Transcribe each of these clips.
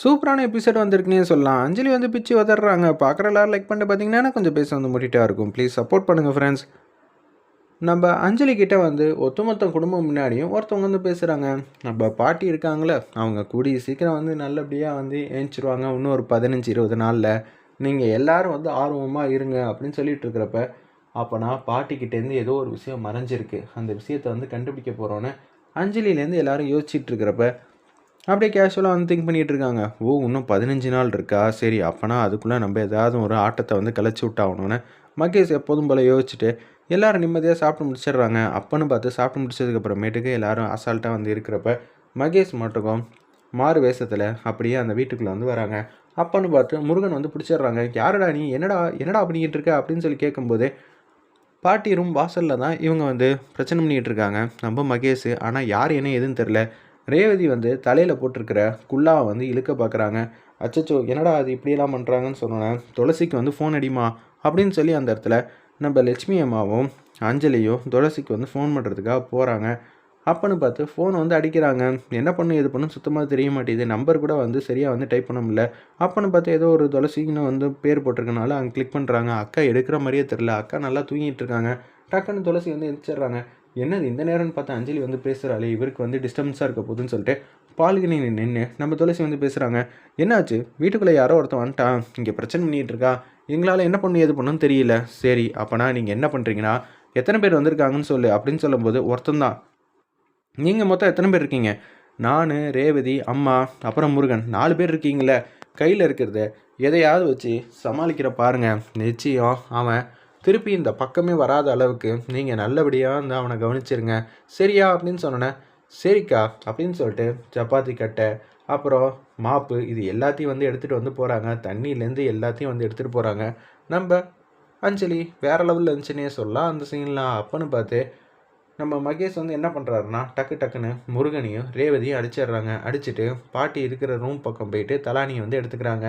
சூப்பரான எபிசோட் வந்திருக்குன்னே சொல்லலாம். அஞ்சலி வந்து பிச்சு வதறாங்க பார்க்குற எல்லாரும் லைக் பண்ணிட்டு பார்த்தீங்கன்னா கொஞ்சம் பேச வந்து முட்டிட்டா இருக்கும். ப்ளீஸ் சப்போர்ட் பண்ணுங்கள் ஃப்ரெண்ட்ஸ் நம்ம அஞ்சலி கிட்ட வந்து ஒத்துமொத்த குடும்பம் முன்னாடியும் ஒருத்தவங்க வந்து பேசுகிறாங்க நம்ம பாட்டி இருக்காங்களே அவங்க கூடிய சீக்கிரம் வந்து நல்லபடியாக வந்து ஏஞ்சிருவாங்க. இன்னும் ஒரு பதினஞ்சு இருபது நாளில். நீங்கள் எல்லாரும் வந்து ஆர்வமாக இருங்க அப்படின்னு சொல்லிட்டு இருக்கிறப்ப நான் பாட்டிக்கிட்டேருந்து ஏதோ ஒரு விஷயம் மறைஞ்சிருக்கு. அந்த விஷயத்தை வந்து கண்டுபிடிக்க போகிறோன்னு அஞ்சலிலேருந்து எல்லோரும் யோசிச்சுட்டு இருக்கிறப்ப அப்படியே கேஷுவலாக வந்து திங்க் பண்ணிகிட்டு இருக்காங்க ஓ இன்னும் பதினஞ்சு நாள் இருக்கா? சரி அப்போனா அதுக்குள்ளே நம்ம ஏதாவது ஒரு ஆட்டத்தை வந்து கலைச்சி விட்டாகணும்னு. மகேஷ் எப்போதும் போல் யோசிச்சுட்டு எல்லாரும் நிம்மதியாக சாப்பிட்டு முடிச்சிடுறாங்க. அப்பன்னு பார்த்து சாப்பிட்டு முடிச்சதுக்கப்புறமேட்டுக்கு எல்லோரும் அசால்ட்டாக வந்து இருக்கிறப்ப மகேஷ் மட்டுக்கும் மாறு வேஷத்தில் அப்படியே அந்த வீட்டுக்குள்ளே வந்து வராங்க. அப்பன்னு பார்த்து முருகன் வந்து பிடிச்சிடுறாங்க. யாரடா நீ? என்னடா என்னடா பண்ணிக்கிட்டு இருக்க? அப்படின்னு சொல்லி கேட்கும்போது பாட்டி ரூம் வாசலில் தான் இவங்க வந்து பிரச்சனை பண்ணிகிட்டு இருக்காங்க. நம்ம மகேஷ் ஆனால் யார் என்ன எதுன்னு தெரில ரேவதி வந்து தலையில் போட்டிருக்கிற குல்லாவை வந்து இழுக்க பார்க்குறாங்க. அச்சச்சோ என்னடா அது இப்படியெல்லாம் பண்ணுறாங்கன்னு சொன்னோன்னே துளசிக்கு வந்து ஃபோன் அடிமா அப்படின்னு சொல்லி அந்த இடத்துல நம்ம லட்சுமி அம்மாவும் அஞ்சலியும் துளசிக்கு வந்து ஃபோன் பண்ணுறதுக்காக போகிறாங்க அப்பன்னு பார்த்து ஃபோன் வந்து அடிக்கிறாங்க. என்ன பண்ணும் எது பண்ணும் சுத்தமாக தெரிய மாட்டேங்குது. நம்பர் கூட வந்து சரியாக வந்து டைப் பண்ண முடியல. அப்பன்னு பார்த்து ஏதோ ஒரு துளசின்னு வந்து பேர் போட்டிருக்கனால அங்கே கிளிக் பண்ணுறாங்க அக்கா எடுக்கிற மாதிரியே தெரில அக்கா நல்லா தூங்கிட்டு இருக்காங்க. டக்குன்னு துளசி வந்து எந்திரிச்சிடுறாங்க. என்னது இந்த நேரம்னு பார்த்தா அஞ்சலி வந்து பேசுகிறாளே இவருக்கு வந்து டிஸ்டர்பன்ஸாக இருக்க போதுன்னு சொல்லிட்டு பால்கனி நின்று நம்ம துளசி வந்து பேசுகிறாங்க என்னாச்சு? வீட்டுக்குள்ளே யாரோ ஒருத்தன் வந்துட்டான் இங்கே பிரச்சனை பண்ணிகிட்டு இருக்கா? எங்களால் என்ன பண்ணு எது பண்ணுன்னு தெரியல. சரி அப்போனா நீங்கள் என்ன பண்ணுறீங்கன்னா எத்தனை பேர் வந்திருக்காங்கன்னு சொல்லு அப்படின்னு சொல்லும்போது ஒருத்தன் தான். நீங்கள் மொத்தம் எத்தனை பேர் இருக்கீங்க? நான் ரேவதி அம்மா அப்புறம் முருகன் நாலு பேர் இருக்கீங்களே கையில் இருக்கிறத எதையாவது வச்சு சமாளிக்கிற பாருங்கள் நிச்சயம் அவன் திருப்பி இந்த பக்கமே வராத அளவுக்கு நீங்கள் நல்லபடியாக வந்து அவனை கவனிச்சிருங்க. சரியா அப்படின்னு சொன்னேன் சரிக்கா அப்படின்னு சொல்லிட்டு சப்பாத்தி கட்டை அப்புறம் மாப்பு இது எல்லாத்தையும் வந்து எடுத்துகிட்டு வந்து போகிறாங்க தண்ணியிலேருந்து எல்லாத்தையும் வந்து எடுத்துகிட்டு போகிறாங்க நம்ம அஞ்சலி வேறு லெவலில் இருந்துச்சுன்னே சொல்லலாம். அந்த சீன்லாம் அப்பன்னு பார்த்து நம்ம மகேஷ் வந்து என்ன பண்ணுறாருன்னா டக்கு டக்குன்னு முருகனையும் ரேவதியும் அடிச்சிடுறாங்க. அடிச்சுட்டு பாட்டி இருக்கிற ரூம் பக்கம் போயிட்டு தலானியை வந்து எடுத்துக்கிறாங்க.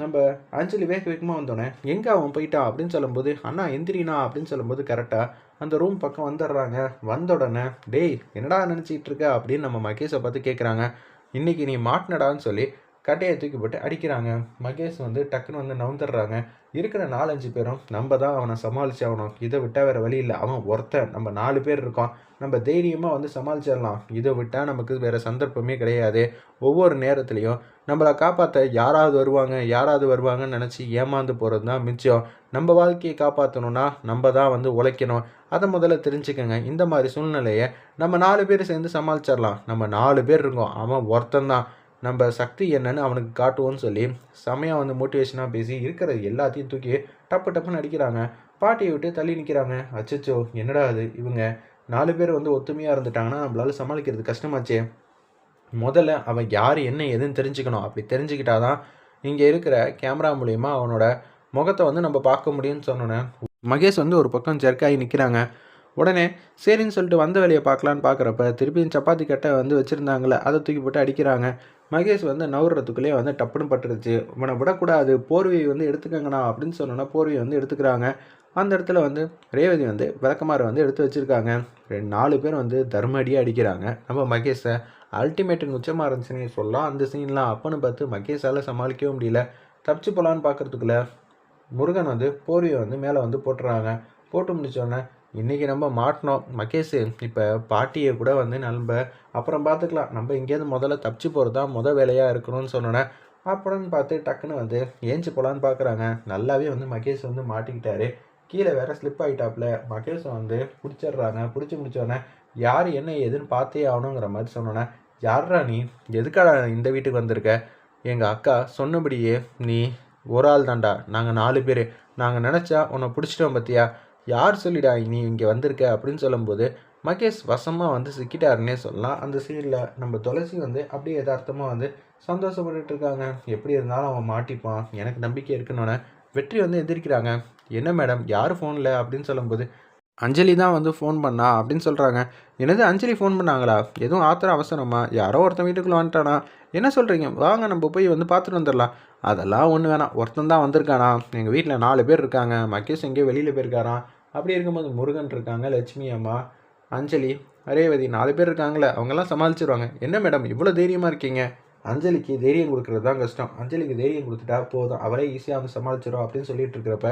நம்ம அஞ்சலி வேக வேகமாக வந்தோடனே எங்கே அவன் போயிட்டான் அப்படின்னு சொல்லும்போது அண்ணா எந்திரினா அப்படின்னு சொல்லும்போது கரெக்டாக அந்த ரூம் பக்கம் வந்துடுறாங்க. வந்த உடனே டேய் என்னடா நினச்சிக்கிட்டு இருக்க? அப்படின்னு நம்ம மகேஷை பார்த்து கேட்குறாங்க இன்றைக்கி நீ மாட்டினடான்னு சொல்லி கட்டையை தூக்கி போட்டு அடிக்கிறாங்க. மகேஷ் வந்து டக்குன்னு வந்து நவுந்துடுறாங்க. இருக்கிற நாலஞ்சு பேரும் நம்ம தான் அவனை சமாளிச்சு ஆகணும். இதை விட்டால் வேறு வழி இல்லை. அவன் ஒருத்தன். நம்ம நாலு பேர் இருக்கோம். நம்ம தைரியமாக வந்து சமாளிச்சிடலாம். இதை விட்டால் நமக்கு வேறு சந்தர்ப்பமே கிடையாது. ஒவ்வொரு நேரத்துலையும் நம்மளை காப்பாற்ற யாராவது வருவாங்க யாராவது வருவாங்கன்னு நினச்சி ஏமாந்து போகிறது தான் மிச்சம். நம்ம வாழ்க்கையை காப்பாற்றணும்னா நம்ம தான் வந்து உழைக்கணும். அதை முதல்ல தெரிஞ்சுக்கோங்க. இந்த மாதிரி சூழ்நிலையை நம்ம நாலு பேர் சேர்ந்து சமாளிச்சிடலாம். நம்ம நாலு பேர் இருக்கோம். அவன் ஒருத்தன் தான். நம்ம சக்தி என்னன்னு அவனுக்கு காட்டுவோன்னு சொல்லி செமையாக வந்து மோட்டிவேஷனாக பேசி இருக்கிற எல்லாத்தையும் தூக்கி டப்பு டப்புன்னு அடிக்கிறாங்க. பாட்டியை விட்டு தள்ளி நிற்கிறாங்க அச்சச்சோ என்னடா அது இவங்க? நாலு பேர் வந்து ஒத்துமையாக இருந்துட்டாங்கன்னா நம்மளால சமாளிக்கிறது கஷ்டமாச்சே. முதல்ல அவன் யார் என்ன எதுன்னு தெரிஞ்சுக்கணும். அப்படி தெரிஞ்சுக்கிட்டாதான் இங்கே இருக்கிற கேமரா மூலயமா அவனோட முகத்தை வந்து நம்ம பார்க்க முடியும்னு சொன்னோன்னே மகேஷ் வந்து ஒரு பக்கம் ஜெர்க்காகி நிற்கிறாங்க உடனே சரின்னு சொல்லிட்டு வந்த வேலையை பார்க்கலான்னு பார்க்குறப்ப திருப்பியும் சப்பாத்தி கட்டை வந்து வச்சுருந்தாங்களே அதை தூக்கி போட்டு அடிக்கிறாங்க. மகேஷ் வந்து நவுறதுக்குள்ளேயே வந்து டப்புன்னு பட்டுருச்சு. இவனை விடக்கூடாது. போர்வையை வந்து எடுத்துக்கங்கண்ணா. அப்படின்னு சொன்னோன்னா போர்வையை வந்து எடுத்துக்கிறாங்க. அந்த இடத்துல வந்து ரேவதி வந்து விளக்கமாறு வந்து எடுத்து வச்சுருக்காங்க. ரெண்டு நாலு பேர் வந்து தர்மடியாக அடிக்கிறாங்க. நம்ம மகேஷை அல்டிமேட்டின் உச்சமாக இருந்துச்சுன்னு சொல்லலாம். அந்த சீன்லாம் அப்பன்னு பார்த்து மகேஷால் சமாளிக்கவும் முடியல. தப்பிச்சு போகலான்னு பார்க்குறதுக்குள்ள முருகன் வந்து போர்வையை வந்து மேலே வந்து போட்டுறாங்க. போட்டு முடிச்சோடனே இன்றைக்கி நம்ம மாட்டினோம். மகேஷ் இப்போ பாட்டியை கூட வந்து நம்ம அப்புறம் பார்த்துக்கலாம். நம்ம இங்கேருந்து முதல்ல தப்பிச்சு போகிறது தான் முத வேலையாக இருக்கணும்னு சொன்னோன்னே அப்புறம்னு பார்த்து டக்குன்னு வந்து ஏஞ்சி போகலான்னு பார்க்குறாங்க. நல்லாவே வந்து மகேஷ் வந்து மாட்டிக்கிட்டாரு. கீழே வேற ஸ்லிப் ஆகிட்டாப்புல மகேஷை வந்து பிடிச்சிடுறாங்க. பிடிச்சி முடிச்சோடனே யார் என்ன ஏதுன்னு பார்த்தே ஆகணுங்கிற மாதிரி சொன்னோன்னே யாரா நீ? எதுக்காடா இந்த வீட்டுக்கு வந்திருக்க? எங்கள் அக்கா சொன்னபடியே நீ ஒரு ஆள் தாண்டா நாங்கள் நாலு பேர். நாங்கள் நினச்சா உன்னை பிடிச்சிட்டோம் பார்த்தியா யார் சொல்லிடா நீ இங்கே வந்திருக்க? அப்படின்னு சொல்லும்போது மகேஷ் வசமாக வந்து சிக்கிட்டாருன்னே சொல்லலாம். அந்த சீனில் நம்ம துளசி வந்து அப்படியே யதார்த்தமாக வந்து சந்தோஷப்பட்டுட்டு இருக்காங்க. எப்படி இருந்தாலும் அவன் மாட்டிப்பான். எனக்கு நம்பிக்கை இருக்குன்னொன்னே வெற்றி வந்து எதிர்க்கிறாங்க. என்ன மேடம்? யார் ஃபோனில் அப்படின்னு சொல்லும்போது அஞ்சலி தான் வந்து ஃபோன் பண்ணா அப்படின்னு சொல்கிறாங்க என்னது அஞ்சலி ஃபோன் பண்ணாங்களா? எதுவும் ஆத்திரம் அவசரமா? யாரோ ஒருத்தன் வீட்டுக்குள்ளே வந்துட்டானா? என்ன சொல்கிறீங்க வாங்க நம்ம போய் வந்து பார்த்துட்டு வந்துடலாம். அதெல்லாம் ஒன்று வேணாம். ஒருத்தன் தான் வந்திருக்கானா? எங்கள் வீட்டில் நாலு பேர் இருக்காங்க. மகேஷ் எங்கேயோ வெளியில் போயிருக்காராம் அப்படி இருக்கும்போது முருகன் இருக்காங்க லட்சுமி அம்மா அஞ்சலி அரேவதி நாலு பேர் இருக்காங்களே அவங்கெல்லாம் சமாளிச்சிருவாங்க. என்ன மேடம்? இவ்வளோ தைரியமாக இருக்கீங்க? அஞ்சலிக்கு தைரியம் கொடுக்கறது தான் கஷ்டம். அஞ்சலிக்கு தைரியம் கொடுத்துட்டா போதும். அவரே ஈஸியாக வந்து சமாளிச்சிடும் அப்படின்னு சொல்லிட்டு இருக்கிறப்ப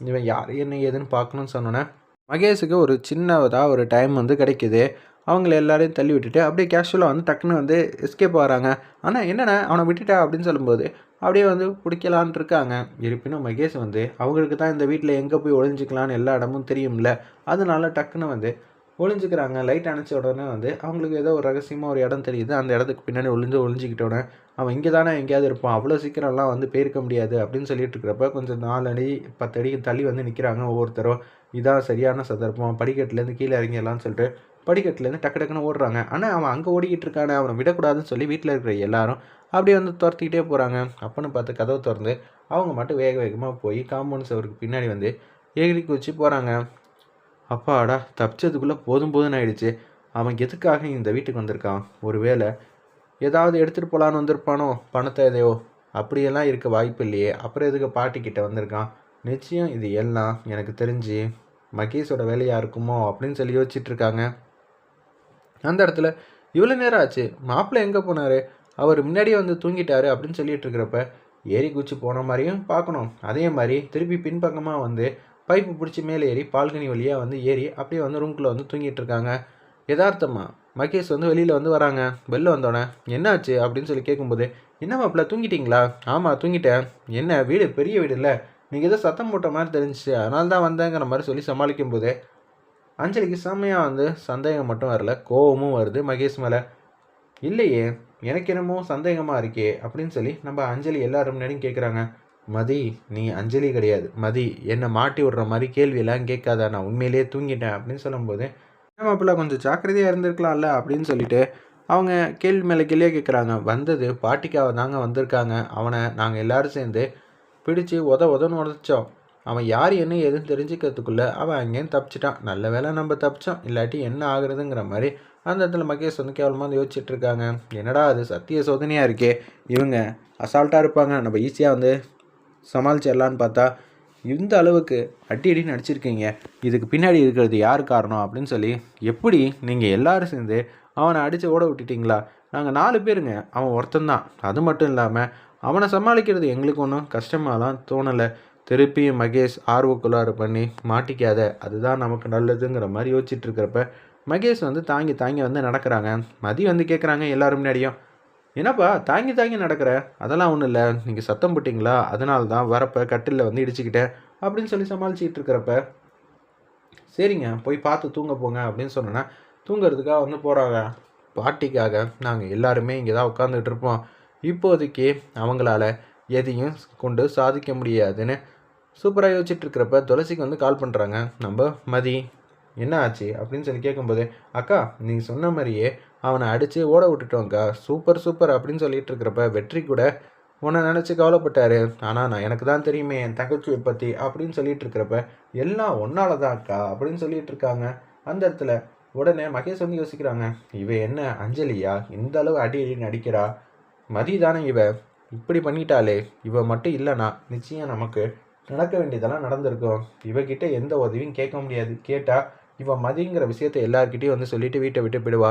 இவன் யார் என்ன ஏதுன்னு பார்க்கணும்னு சொன்னோன்னே மகேஷுக்கு ஒரு சின்னதாக ஒரு டைம் வந்து கிடைக்குது. அவங்கள எல்லாரையும் தள்ளி விட்டுட்டு அப்படியே கேஷுவலாக வந்து டக்குன்னு வந்து எஸ்கேப் ஆகிறாங்க. ஆனால் என்னென்ன அவனை விட்டுட்டா அப்படின்னு சொல்லும்போது அப்படியே வந்து பிடிக்கலான்ட்டு இருக்காங்க. இருப்பினும் மகேஷ் வந்து அவங்களுக்கு தான் இந்த வீட்டில் எங்கே போய் ஒழிஞ்சிக்கலான்னு எல்லா இடமும் தெரியும்ல. அதனால டக்குன்னு வந்து ஒளிஞ்சுக்கிறாங்க. லைட் அணைச்ச உடனே வந்து அவங்களுக்கு ஏதோ ஒரு ரகசியமாக ஒரு இடம் தெரியுது. அந்த இடத்துக்கு பின்னாடி ஒளிஞ்சு ஒளிஞ்சிக்கிட்டோன்னே அவன் இங்கே தானே எங்கேயாவது இருப்பான். அவ்வளோ சீக்கிரம்லாம் வந்து போயிருக்க முடியாது அப்படின்னு சொல்லிட்டு இருக்கிறப்ப கொஞ்சம் நாலு அடி பத்து அடிக்கு தள்ளி வந்து நிற்கிறாங்க ஒவ்வொருத்தரும் இதான் சரியான சந்தர்ப்பம். படிக்கட்டுலேருந்து கீழே இறங்கிடலாம்னு சொல்லிட்டு படிக்கட்டுலேருந்து டக்கு டக்குன்னு ஓடுறாங்க. ஆனால் அவன் அங்கே ஓடிக்கிட்டு இருக்கானே அவனை விடக்கூடாதுன்னு சொல்லி வீட்டில் இருக்கிற எல்லாரும் அப்படியே வந்து துரத்திக்கிட்டே போகிறாங்க அப்பன்னு பார்த்து கதவை திறந்து அவங்க மட்டும் வேக வேகமாக போய் காம்பவுண்ட் சவருக்கு பின்னாடி வந்து எகிரி குச்சி போகிறாங்க அப்பாடா தப்பிச்சதுக்குள்ளே போதும் போதும் ஆயிடுச்சு. அவன் எதுக்காக இந்த வீட்டுக்கு வந்திருக்கான்? ஒருவேளை ஏதாவது எடுத்துகிட்டு போகலான்னு வந்திருப்பானோ? பணத்தை எதையோ? அப்படியெல்லாம் இருக்க வாய்ப்பு இல்லையே அப்புறம் எதுக்கு பாட்டிக்கிட்ட வந்திருக்கான்? நிச்சயம் இது எல்லாம் எனக்கு தெரிஞ்சு மகேஷோட வேலையாக இருக்குமோ அப்படின்னு சொல்லி யோசிச்சிட்டுருக்காங்க அந்த இடத்துல இவ்வளோ நேரம் ஆச்சு. மாப்பிள்ளை எங்கே போனார்? அவர் முன்னாடியே வந்து தூங்கிட்டாரு அப்படின்னு சொல்லிட்டு இருக்கிறப்ப ஏறி குச்சி போன மாதிரியும் பார்க்கணும். அதே மாதிரி திருப்பி பின்பக்கமாக வந்து பைப்பு பிடிச்சி மேலே ஏறி பால்கனி வழியாக வந்து ஏறி அப்படியே வந்து ரூம்குள்ளே வந்து தூங்கிட்டு இருக்காங்க. யதார்த்தமாக மகேஷ் வந்து வெளியில் வந்து வராங்க. வெளில வந்தோடனே என்னாச்சு? அப்படின்னு சொல்லி கேட்கும்போது என்ன மாப்பிள்ள தூங்கிட்டீங்களா? ஆமாம் தூங்கிட்டேன். என்ன வீடு பெரிய வீடு இல்லை. நீங்கள் ஏதோ சத்தம் போட்ட மாதிரி தெரிஞ்சிச்சு. அதனால தான் வந்தேங்கிற மாதிரி சொல்லி சமாளிக்கும் போது அஞ்சலிக்கு செம்மையாக வந்து சந்தேகம் மட்டும் வரல. கோவமும் வருது மகேஷ் மேலே. இல்லையே எனக்கு என்னமோ சந்தேகமாக இருக்கே அப்படின்னு சொல்லி நம்ம அஞ்சலி எல்லாரும் முன்னாடியும் கேட்குறாங்க மதி நீ அஞ்சலி கிடையாது. மதி என்னை மாட்டி விடுற மாதிரி கேள்வியெல்லாம் கேட்காத. நான் உண்மையிலேயே தூங்கிட்டேன் அப்படின்னு சொல்லும்போது நம்ம கொஞ்சம் ஜாக்கிரதையாக இருந்திருக்கலாம்ல? அப்படின்னு சொல்லிட்டு அவங்க கேள்வி மேலே கேள்வியாக கேட்குறாங்க வந்தது பாட்டிக்காக தாங்க வந்திருக்காங்க. அவனை நாங்கள் எல்லோரும் சேர்ந்து பிடிச்சி உத உதன்னு உதச்சோம். அவன் யார் என்ன எதுன்னு தெரிஞ்சுக்கிறதுக்குள்ளே அவன் அங்கேயும் தப்பிச்சிட்டான். நல்ல வேலை நம்ம தப்பிச்சோம். இல்லாட்டி என்ன ஆகுறதுங்கிற மாதிரி அந்த இடத்துல மகேஷ் வந்து கேவலமாக யோசிச்சுட்டு இருக்காங்க. என்னடா அது சத்திய சோதனையாக இருக்கே? இவங்க அசால்ட்டாக இருப்பாங்க. நம்ம ஈஸியாக வந்து சமாளிச்சிடலான்னு பார்த்தா இந்த அளவுக்கு அடி அடின்னு அடிச்சிருக்கீங்க. இதுக்கு பின்னாடி இருக்கிறது யார் காரணம் அப்படின்னு சொல்லி எப்படி நீங்கள் எல்லாரும் சேர்ந்து அவனை அடித்து ஓட விட்டுட்டிங்களா? நாங்கள் நாலு பேருங்க. அவன் ஒருத்தந்தான் அது மட்டும் இல்லாமல் அவனை சமாளிக்கிறது எங்களுக்கு ஒன்றும் கஷ்டமாலாம் தோணலை. திருப்பி மகேஷ் ஆர்வக்குள்ளாறு பண்ணி மாட்டிக்காத அதுதான் நமக்கு நல்லதுங்கிற மாதிரி யோசிச்சுட்டு இருக்கிறப்ப மகேஷ் வந்து தாங்கி தாங்கி வந்து நடக்கிறாங்க. மதி வந்து கேட்குறாங்க எல்லோரும் முன்னாடியும். என்னப்பா தாங்கி தாங்கி நடக்கிற? அதெல்லாம் ஒன்றும் இல்லை. நீங்கள் சத்தம் போட்டிங்களா? அதனால தான் வரப்போ கட்டிலில் வந்து இடிச்சுக்கிட்டேன் அப்படின்னு சொல்லி சமாளிச்சிட்டு இருக்கிறப்ப சரிங்க போய் பார்த்து தூங்க போங்க அப்படின்னு சொன்னேன்னா தூங்கிறதுக்காக வந்து போகிறாங்க பாட்டிக்காக நாங்கள் எல்லாருமே இங்கே தான் உட்காந்துட்டு இருப்போம். இப்போதைக்கு அவங்களால எதையும் கொண்டு சாதிக்க முடியாதுன்னு சூப்பராக யோசிச்சுட்டு இருக்கிறப்ப துளசிக்கு வந்து கால் பண்ணுறாங்க நம்ம மதி. என்ன ஆச்சு அப்படின்னு சொல்லி கேட்கும்போது அக்கா நீங்கள் சொன்ன மாதிரியே அவனை அடித்து ஓட விட்டுட்டோங்க்கா சூப்பர் சூப்பர் அப்படின்னு சொல்லிட்டு இருக்கிறப்ப வெற்றி கூட உன்னை நினச்சி கவலைப்பட்டாரு. ஆனால் நான் எனக்கு தான் தெரியுமே என் தங்கச்சியை பற்றி அப்படின்னு சொல்லிட்டு இருக்கிறப்ப எல்லாம் ஒன்னால தான் அக்கா அப்படின்னு சொல்லிட்டு இருக்காங்க. அந்த இடத்துல உடனே மகேஷ் வந்து யோசிக்கிறாங்க இவ என்ன அஞ்சலியா? இந்த அளவு அடி அடி நடிக்கிறா மதி தானே இவ. இப்படி பண்ணிட்டாலே இவ மட்டும் இல்லைனா நிச்சயம் நமக்கு நடக்க வேண்டியதெல்லாம் நடந்திருக்கும். இவகிட்ட எந்த உதவியும் கேட்க முடியாது. கேட்டால் இவன் மதிங்கிற விஷயத்தை எல்லார்கிட்டையும் வந்து சொல்லிட்டு வீட்டை விட்டு போயிடுவா.